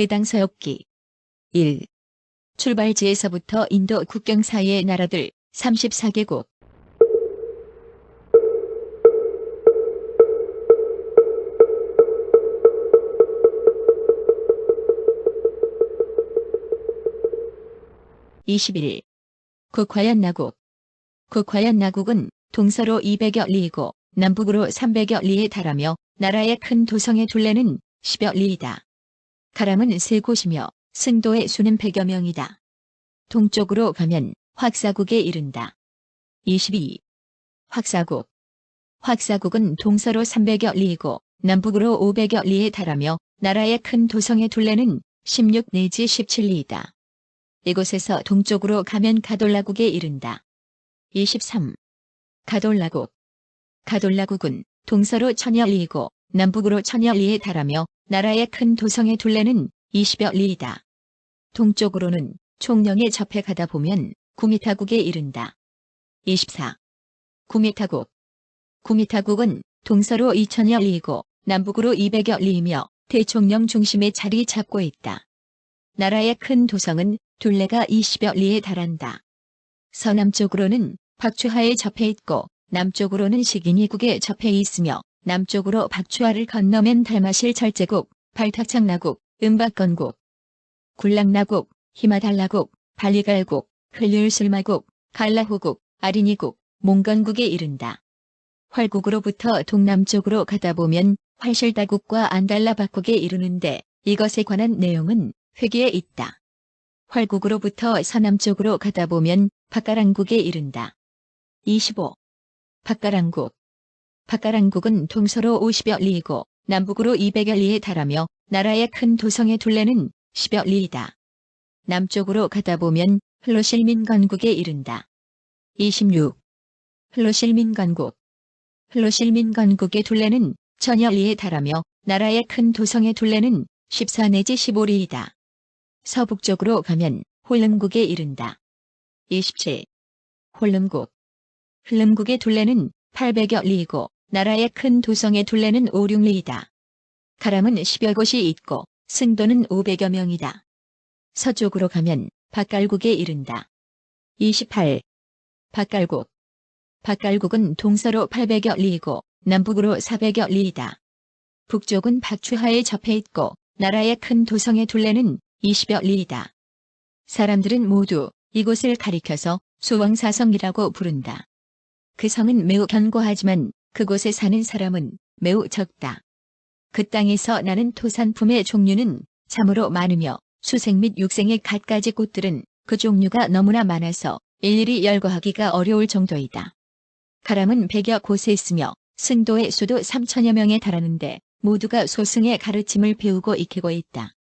해당 서역기 1. 출발지에서부터 인도 국경 사이의 나라들 34개국 21. 국화연 나국 국화연 나국은 동서로 200여 리이고 남북으로 300여 리에 달하며 나라의 큰 도성의 둘레는 10여 리이다. 가람은 세 곳이며 승도의 수는 100여 명이다. 동쪽으로 가면 확사국에 이른다. 22. 확사국 확사국은 동서로 300여 리이고 남북으로 500여 리에 달하며 나라의 큰 도성의 둘레는 16 내지 17리이다. 이곳에서 동쪽으로 가면 가돌라국에 이른다. 23. 가돌라국 가돌라국은 동서로 천여 리이고 남북으로 천여 리에 달하며 나라의 큰 도성의 둘레는 20여 리이다. 동쪽으로는 총령에 접해 가다 보면 구미타국에 이른다. 24. 구미타국 구미타국은 동서로 2천여 리이고 남북으로 200여 리이며 대총령 중심에 자리 잡고 있다. 나라의 큰 도성은 둘레가 20여 리에 달한다. 서남쪽으로는 박추하에 접해 있고 남쪽으로는 식인이국에 접해 있으며 남쪽으로 박추하를 건너면 달마실 철제국, 발탁창나국, 음박건국, 굴락나국, 히마달라국, 발리갈국, 흘률술마국, 갈라후국, 아리니국, 몽건국에 이른다. 활국으로부터 동남쪽으로 가다 보면 활실다국과 안달라박국에 이르는데 이것에 관한 내용은 회기에 있다. 활국으로부터 서남쪽으로 가다 보면 박가랑국에 이른다. 25. 박가랑국 박가랑국은 동서로 50여 리이고 남북으로 200여 리에 달하며 나라의 큰 도성의 둘레는 10여 리이다. 남쪽으로 가다 보면 흘로실민건국에 이른다. 26. 흘로실민건국 흘로실민건국의 둘레는 천여 리에 달하며 나라의 큰 도성의 둘레는 14 내지 15리이다. 서북쪽으로 가면 홀름국에 이른다. 27. 홀름국 흘름국의 둘레는 800여 리이고 나라의 큰 도성의 둘레는 5, 6리이다. 가람은 10여 곳이 있고 승도는 500여 명이다. 서쪽으로 가면 박갈국에 이른다. 28. 박갈국 박갈국은 동서로 800여 리이고 남북으로 400여 리이다. 북쪽은 박추하에 접해 있고 나라의 큰 도성의 둘레는 20여 리이다. 사람들은 모두 이곳을 가리켜서 수왕사성이라고 부른다. 그 성은 매우 견고하지만 그곳에 사는 사람은 매우 적다. 그 땅에서 나는 토산품의 종류는 참으로 많으며 수색 및 육생의 갖가지 꽃들은 그 종류가 너무나 많아서 일일이 열거하기가 어려울 정도이다. 가람은 백여 곳에 있으며 승도의 수도 3천여 명에 달하는데 모두가 소승의 가르침을 배우고 익히고 있다.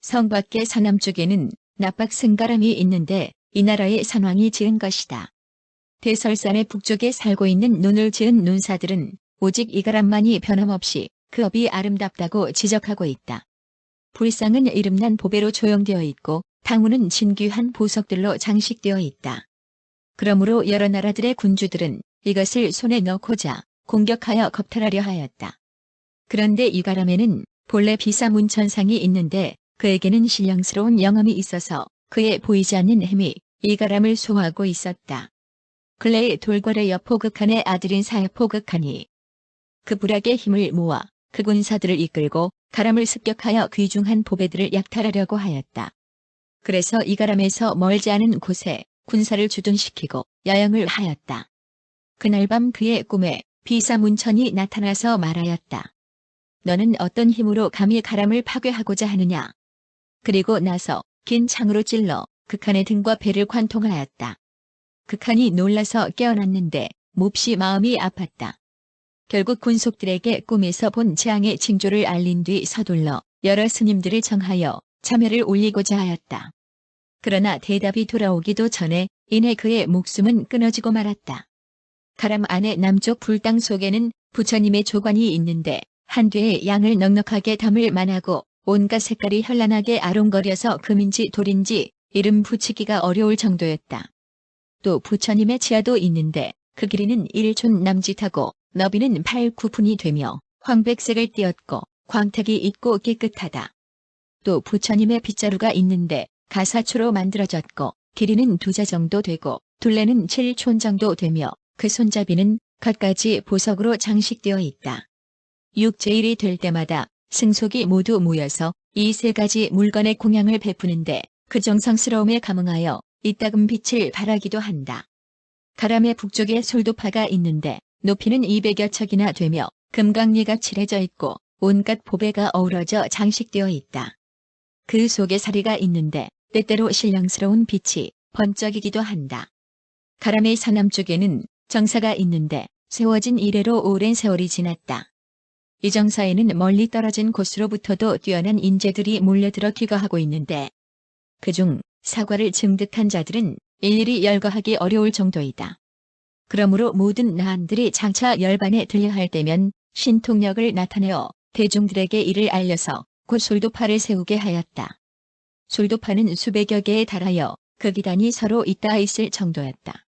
성 밖의 서남쪽에는 나박 승가람이 있는데 이 나라의 선왕이 지은 것이다. 대설산의 북쪽에 살고 있는 눈을 지은 눈사들은 오직 이가람만이 변함없이 그 업이 아름답다고 지적하고 있다. 불상은 이름난 보배로 조형되어 있고 당우는 진귀한 보석들로 장식되어 있다. 그러므로 여러 나라들의 군주들은 이것을 손에 넣고자 공격하여 겁탈하려 하였다. 그런데 이가람에는 본래 비사 문천상이 있는데 그에게는 신령스러운 영험이 있어서 그의 보이지 않는 힘이 이가람을 소화하고 있었다. 근래에 돌궐의 여포극한의 아들인 사여포극한이 그 불악의 힘을 모아 그 군사들을 이끌고 가람을 습격하여 귀중한 보배들을 약탈하려고 하였다. 그래서 이가람에서 멀지 않은 곳에 군사를 주둔시키고 야영을 하였다. 그날 밤 그의 꿈에 비사문천이 나타나서 말하였다. 너는 어떤 힘으로 감히 가람을 파괴하고자 하느냐? 그리고 나서 긴 창으로 찔러 극한의 등과 배를 관통하였다. 극한이 놀라서 깨어났는데 몹시 마음이 아팠다. 결국 군속들에게 꿈에서 본 재앙의 징조를 알린 뒤 서둘러 여러 스님들을 정하여 참여를 올리고자 하였다. 그러나 대답이 돌아오기도 전에 이내 그의 목숨은 끊어지고 말았다. 가람 안의 남쪽 불당 속에는 부처님의 조관이 있는데 한 뒤에 양을 넉넉하게 담을 만하고 온갖 색깔이 현란하게 아롱거려서 금인지 돌인지 이름 붙이기가 어려울 정도였다. 또 부처님의 지하도 있는데 그 길이는 1촌 남짓하고 너비는 8, 9푼이 되며 황백색을 띄었고 광택이 있고 깨끗하다. 또 부처님의 빗자루가 있는데 가사초로 만들어졌고 길이는 두자 정도 되고 둘레는 7촌 정도 되며 그 손잡이는 갖가지 보석으로 장식되어 있다. 육제일이 될 때마다 승속이 모두 모여서 이 세 가지 물건의 공양을 베푸는데 그 정성스러움에 감응하여 이따금 빛을 발하기도 한다. 가람의 북쪽에 솔도파가 있는데 높이는 200여 척이나 되며 금강리가 칠해져 있고 온갖 보배가 어우러져 장식되어 있다. 그 속에 사리가 있는데 때때로 신령스러운 빛이 번쩍이기도 한다. 가람의 서남쪽에는 정사가 있는데 세워진 이래로 오랜 세월이 지났다. 이 정사에는 멀리 떨어진 곳으로부터도 뛰어난 인재들이 몰려들어 귀가하고 있는데 그중 사과를 증득한 자들은 일일이 열거하기 어려울 정도이다. 그러므로 모든 나한들이 장차 열반에 들려 할 때면 신통력을 나타내어 대중들에게 이를 알려서 곧 솔도파를 세우게 하였다. 솔도파는 수백여 개에 달하여 그 기단이 서로 있다 있을 정도였다.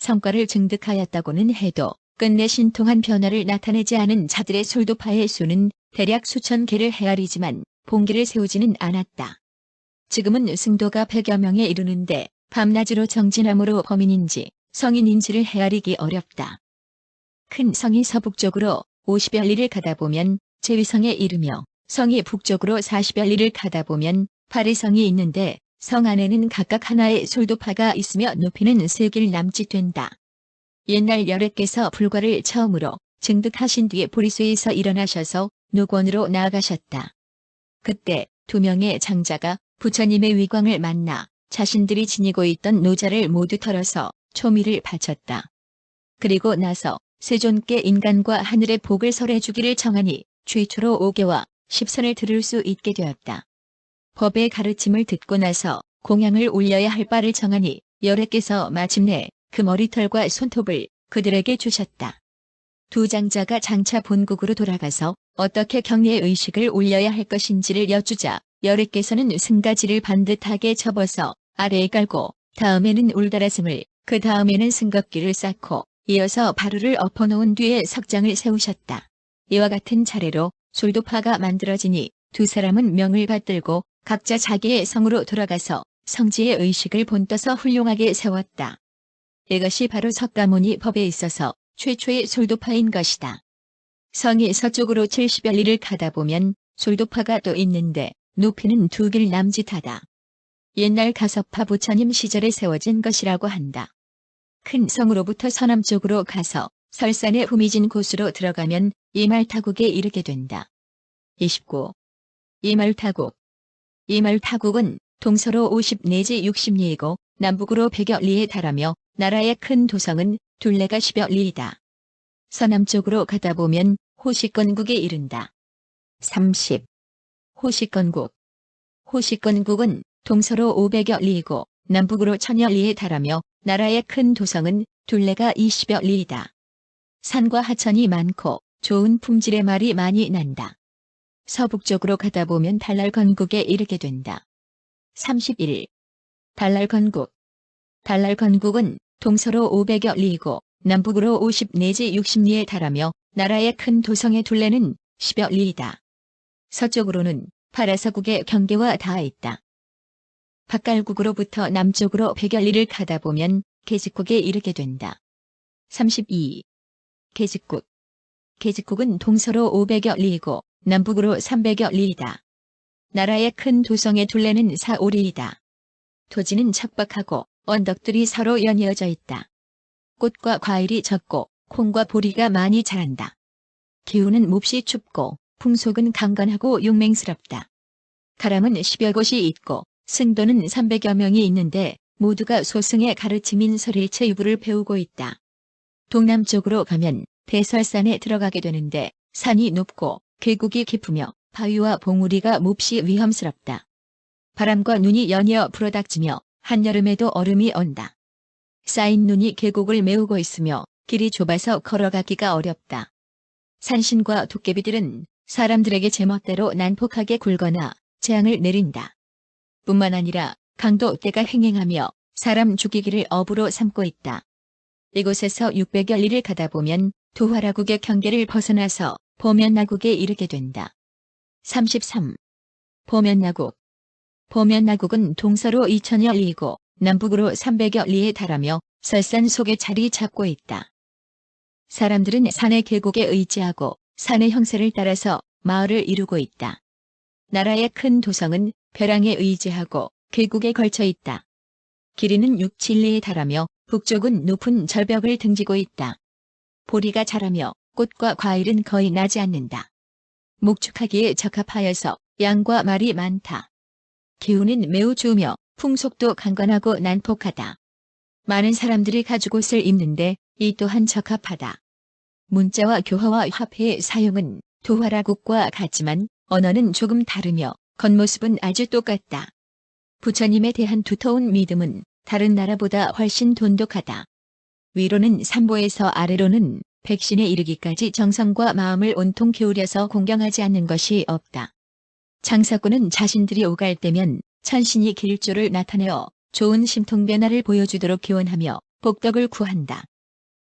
성과를 증득하였다고는 해도 끝내 신통한 변화를 나타내지 않은 자들의 솔도파의 수는 대략 수천 개를 헤아리지만 봉기를 세우지는 않았다. 지금은 승도가 100여 명에 이르는데 밤낮으로 정진함으로 범인인지 성인인지를 헤아리기 어렵다. 큰 성이 서북쪽으로 50여 리를 가다 보면 제위성에 이르며 성이 북쪽으로 40여 리를 가다 보면 파리성이 있는데 성 안에는 각각 하나의 솔도파가 있으며 높이는 세 길 남짓 된다. 옛날 열애께서 불과를 처음으로 증득하신 뒤에 보리수에서 일어나셔서 노권으로 나아가셨다. 그때 두 명의 장자가 부처님의 위광을 만나 자신들이 지니고 있던 노자를 모두 털어서 초미를 바쳤다. 그리고 나서 세존께 인간과 하늘의 복을 설해주기를 청하니 최초로 5개와 10선을 들을 수 있게 되었다. 법의 가르침을 듣고 나서 공양을 올려야 할 바를 정하니 열애께서 마침내 그 머리털과 손톱을 그들에게 주셨다. 두 장자가 장차 본국으로 돌아가서 어떻게 경례의 의식을 올려야 할 것인지를 여쭈자 열애께서는 승가지를 반듯하게 접어서 아래에 깔고 다음에는 울다라승을 그 다음에는 승겁기를 쌓고 이어서 바루를 엎어놓은 뒤에 석장을 세우셨다. 이와 같은 차례로 솔도파가 만들어지니 두 사람은 명을 받들고 각자 자기의 성으로 돌아가서 성지의 의식을 본떠서 훌륭하게 세웠다. 이것이 바로 석가모니 법에 있어서 최초의 솔도파인 것이다. 성이 서쪽으로 70여 리를 가다 보면 솔도파가 또 있는데 높이는 두 길 남짓하다. 옛날 가섭파 부처님 시절에 세워진 것이라고 한다. 큰 성으로부터 서남쪽으로 가서 설산의 후미진 곳으로 들어가면 이말타국에 이르게 된다. 29. 이말타국 이말타국은 동서로 50 내지 60리이고 남북으로 100여 리에 달하며 나라의 큰 도성은 둘레가 10여 리이다. 서남쪽으로 가다 보면 호시건국에 이른다. 30. 호시건국 호시건국은 동서로 500여 리이고 남북으로 천여 리에 달하며 나라의 큰 도성은 둘레가 20여 리이다. 산과 하천이 많고 좋은 품질의 말이 많이 난다. 서북쪽으로 가다 보면 달랄건국에 이르게 된다. 31. 달랄건국 달랄건국은 동서로 500여 리이고 남북으로 50 내지 60리에 달하며 나라의 큰 도성의 둘레는 10여 리이다. 서쪽으로는 파라서국의 경계와 닿아 있다. 박갈국으로부터 남쪽으로 100여 리를 가다 보면 계직국에 이르게 된다. 32. 계직국 계직국은 동서로 500여 리이고 남북으로 300여 리이다. 나라의 큰 도성의 둘레는 4, 5리이다. 토지는 척박하고 언덕들이 서로 연이어져 있다. 꽃과 과일이 적고 콩과 보리가 많이 자란다. 기후는 몹시 춥고 풍속은 강건하고 용맹스럽다. 가람은 10여 곳이 있고 승도는 300여 명이 있는데 모두가 소승의 가르침인 설일체 유부를 배우고 있다. 동남쪽으로 가면 대설산에 들어가게 되는데 산이 높고 계곡이 깊으며 바위와 봉우리가 몹시 위험스럽다. 바람과 눈이 연이어 불어닥치며 한여름에도 얼음이 온다. 쌓인 눈이 계곡을 메우고 있으며 길이 좁아서 걸어가기가 어렵다. 산신과 도깨비들은 사람들에게 제멋대로 난폭하게 굴거나 재앙을 내린다. 뿐만 아니라 강도 때가 횡행하며 사람 죽이기를 업으로 삼고 있다. 이곳에서 600여 리를 가다 보면 도화라국의 경계를 벗어나서 보면나국에 이르게 된다. 33. 보면나국 보면나국은 동서로 2천여 리고 남북으로 300여 리에 달하며 설산 속에 자리 잡고 있다. 사람들은 산의 계곡에 의지하고 산의 형세를 따라서 마을을 이루고 있다. 나라의 큰 도성은 벼랑에 의지하고 계곡에 걸쳐 있다. 길이는 6, 7리에 달하며 북쪽은 높은 절벽을 등지고 있다. 보리가 자라며 꽃과 과일은 거의 나지 않는다. 목축하기에 적합하여서 양과 말이 많다. 기후는 매우 좋으며 풍속도 강건하고 난폭하다. 많은 사람들이 가죽 옷을 입는데 이 또한 적합하다. 문자와 교화와 화폐의 사용은 도화라국과 같지만 언어는 조금 다르며 겉모습은 아주 똑같다. 부처님에 대한 두터운 믿음은 다른 나라보다 훨씬 돈독하다. 위로는 삼보에서 아래로는 백신에 이르기까지 정성과 마음을 온통 기울여서 공경하지 않는 것이 없다. 장사꾼은 자신들이 오갈 때면 천신이 길조를 나타내어 좋은 심통 변화를 보여주도록 기원하며 복덕을 구한다.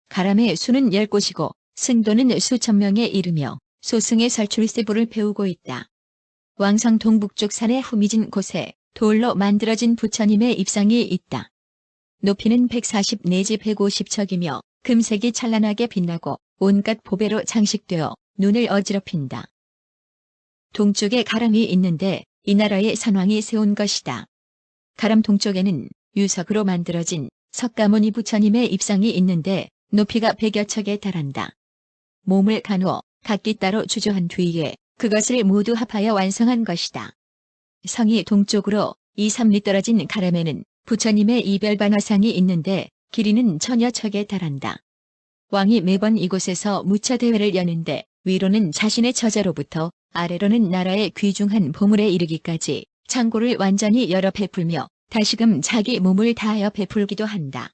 가람의 수는 열 곳이고 승도는 수천 명에 이르며 소승의 설출세부를 배우고 있다. 왕성 동북쪽 산의 후미진 곳에 돌로 만들어진 부처님의 입상이 있다. 높이는 140 내지 150척이며 금색이 찬란하게 빛나고 온갖 보배로 장식되어 눈을 어지럽힌다. 동쪽에 가람이 있는데 이 나라의 선왕이 세운 것이다. 가람 동쪽에는 유석으로 만들어진 석가모니 부처님의 입상이 있는데 높이가 백여 척에 달한다. 몸을 가누어 각기 따로 주조한 뒤에 그것을 모두 합하여 완성한 것이다. 성이 동쪽으로 2, 3리 떨어진 가람에는 부처님의 이별 반화상이 있는데 길이는 천여 척에 달한다. 왕이 매번 이곳에서 무차 대회를 여는데 위로는 자신의 처자로부터 아래로는 나라의 귀중한 보물에 이르기까지 창고를 완전히 열어 베풀며 다시금 자기 몸을 다하여 베풀기도 한다.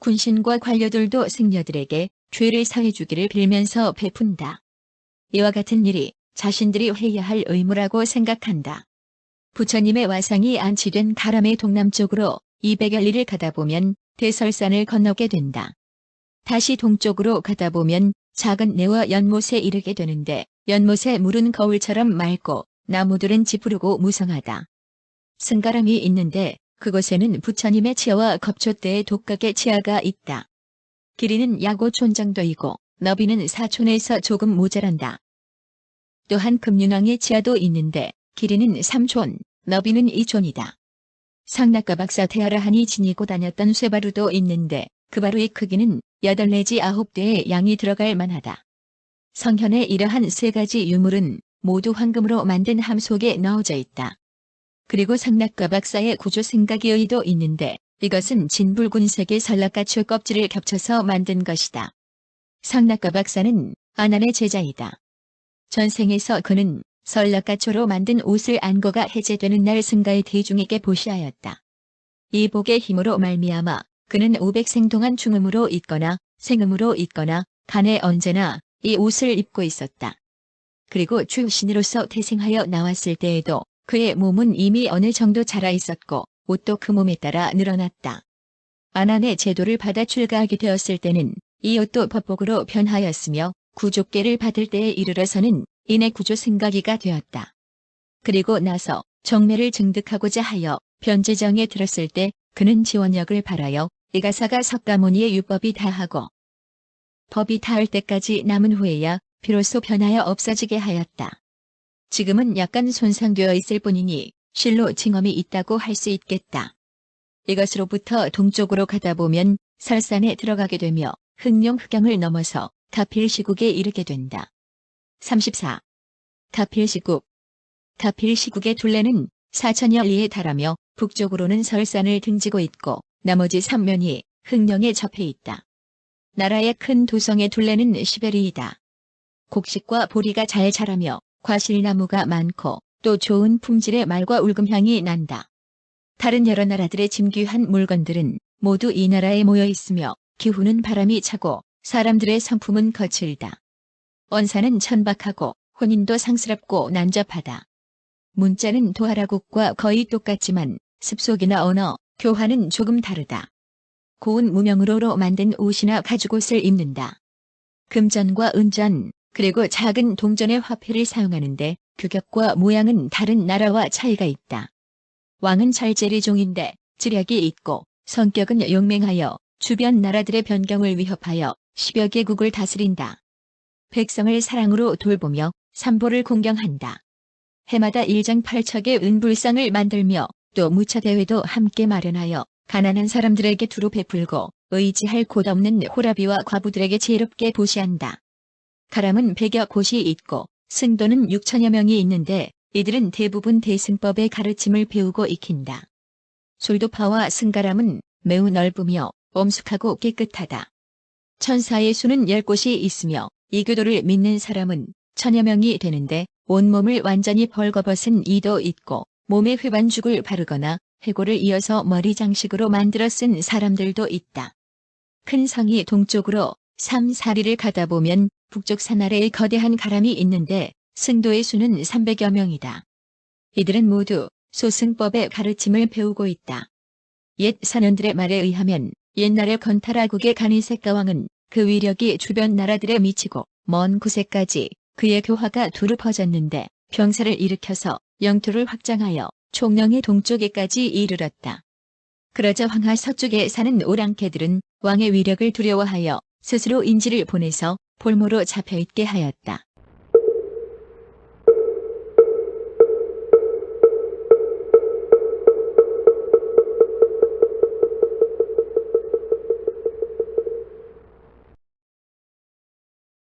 군신과 관료들도 승려들에게 죄를 사해주기를 빌면서 베푼다. 이와 같은 일이 자신들이 해야 할 의무라고 생각한다. 부처님의 와상이 안치된 가람의 동남쪽으로 200여 리를 가다 보면 대설산을 건너게 된다. 다시 동쪽으로 가다 보면 작은 내와 연못에 이르게 되는데 연못의 물은 거울처럼 맑고 나무들은 지푸르고 무성하다. 승가람이 있는데 그곳에는 부처님의 치아와 겁초대의 독각의 치아가 있다. 길이는 약 5촌 정도이고 너비는 4촌에서 조금 모자란다. 또한 금윤왕의 치아도 있는데 길이는 3촌, 너비는 2촌이다. 상락가 박사 태하라 하니 지니고 다녔던 쇠바루도 있는데 그 바루의 크기는 8 내지 9대의 양이 들어갈 만하다. 성현의 이러한 세 가지 유물은 모두 황금으로 만든 함 속에 넣어져 있다. 그리고 상락가 박사의 구조 생각이의도 있는데 이것은 진붉은색의 설락가초 껍질을 겹쳐서 만든 것이다. 상락가 박사는 아난의 제자이다. 전생에서 그는 설락가초로 만든 옷을 안거가 해제되는 날 승가의 대중에게 보시하였다. 이 복의 힘으로 말미암아 그는 500생 동안 중음으로 있거나 생음으로 있거나 간에 언제나 이 옷을 입고 있었다. 그리고 출신으로서 태생하여 나왔을 때에도 그의 몸은 이미 어느 정도 자라 있었고 옷도 그 몸에 따라 늘어났다. 아난의 제도를 받아 출가하게 되었을 때는 이 옷도 법복으로 변하였으며 구족계를 받을 때에 이르러서는 인의 구조 생각이가 되었다. 그리고 나서 정매를 증득하고자 하여 변제정에 들었을 때 그는 지원역을 바라여 이가사가 석가모니의 유법이 다하고 법이 닿을 때까지 남은 후에야 비로소 변하여 없어지게 하였다. 지금은 약간 손상되어 있을 뿐이니 실로 징험이 있다고 할 수 있겠다. 이것으로부터 동쪽으로 가다 보면 설산에 들어가게 되며 흑룡 흑경을 넘어서 가필 시국에 이르게 된다. 34. 가필 시국 가필 시국의 둘레는 4천여 리에 달하며 북쪽으로는 설산을 등지고 있고 나머지 3면이 흑령에 접해 있다. 나라의 큰 도성의 둘레는 10여리이다. 곡식과 보리가 잘 자라며 과실나무가 많고 또 좋은 품질의 말과 울금향이 난다. 다른 여러 나라들의 짐귀한 물건들은 모두 이 나라에 모여 있으며 기후는 바람이 차고 사람들의 성품은 거칠다. 언사는 천박하고 혼인도 상스럽고 난잡하다. 문자는 도하라국과 거의 똑같지만 습속이나 언어, 교화는 조금 다르다. 고운 무명으로로 만든 옷이나 가죽옷을 입는다. 금전과 은전, 그리고 작은 동전의 화폐를 사용하는데 규격과 모양은 다른 나라와 차이가 있다. 왕은 잘제리 종인데 지략이 있고 성격은 용맹하여 주변 나라들의 변경을 위협하여 10여 개국을 다스린다. 백성을 사랑으로 돌보며 삼보를 공경한다. 해마다 일장팔척의 은불상을 만들며 또 무차대회도 함께 마련하여 가난한 사람들에게 두루 베풀고 의지할 곳 없는 호라비와 과부들에게 지혜롭게 보시한다. 가람은 백여 곳이 있고 승도는 6천여 명이 있는데 이들은 대부분 대승법의 가르침을 배우고 익힌다. 솔도파와 승가람은 매우 넓으며 엄숙하고 깨끗하다. 천사의 수는 열 곳이 있으며 이 교도를 믿는 사람은 천여 명이 되는데 온몸을 완전히 벌거벗은 이도 있고 몸에 휘반죽을 바르거나 해골을 이어서 머리 장식으로 만들어 쓴 사람들도 있다. 큰 성이 동쪽으로 삼사리를 가다 보면 북쪽 산 아래에 거대한 가람이 있는데 승도의 수는 300여 명이다. 이들은 모두 소승법의 가르침을 배우고 있다. 옛 사년들의 말에 의하면 옛날의 건타라국의 가니세가왕은 그 위력이 주변 나라들에 미치고 먼 곳에까지 그의 교화가 두루 퍼졌는데 병사를 일으켜서 영토를 확장하여 총령의 동쪽에까지 이르렀다. 그러자 황하 서쪽에 사는 오랑캐들은 왕의 위력을 두려워하여 스스로 인지를 보내서 볼모로 잡혀있게 하였다.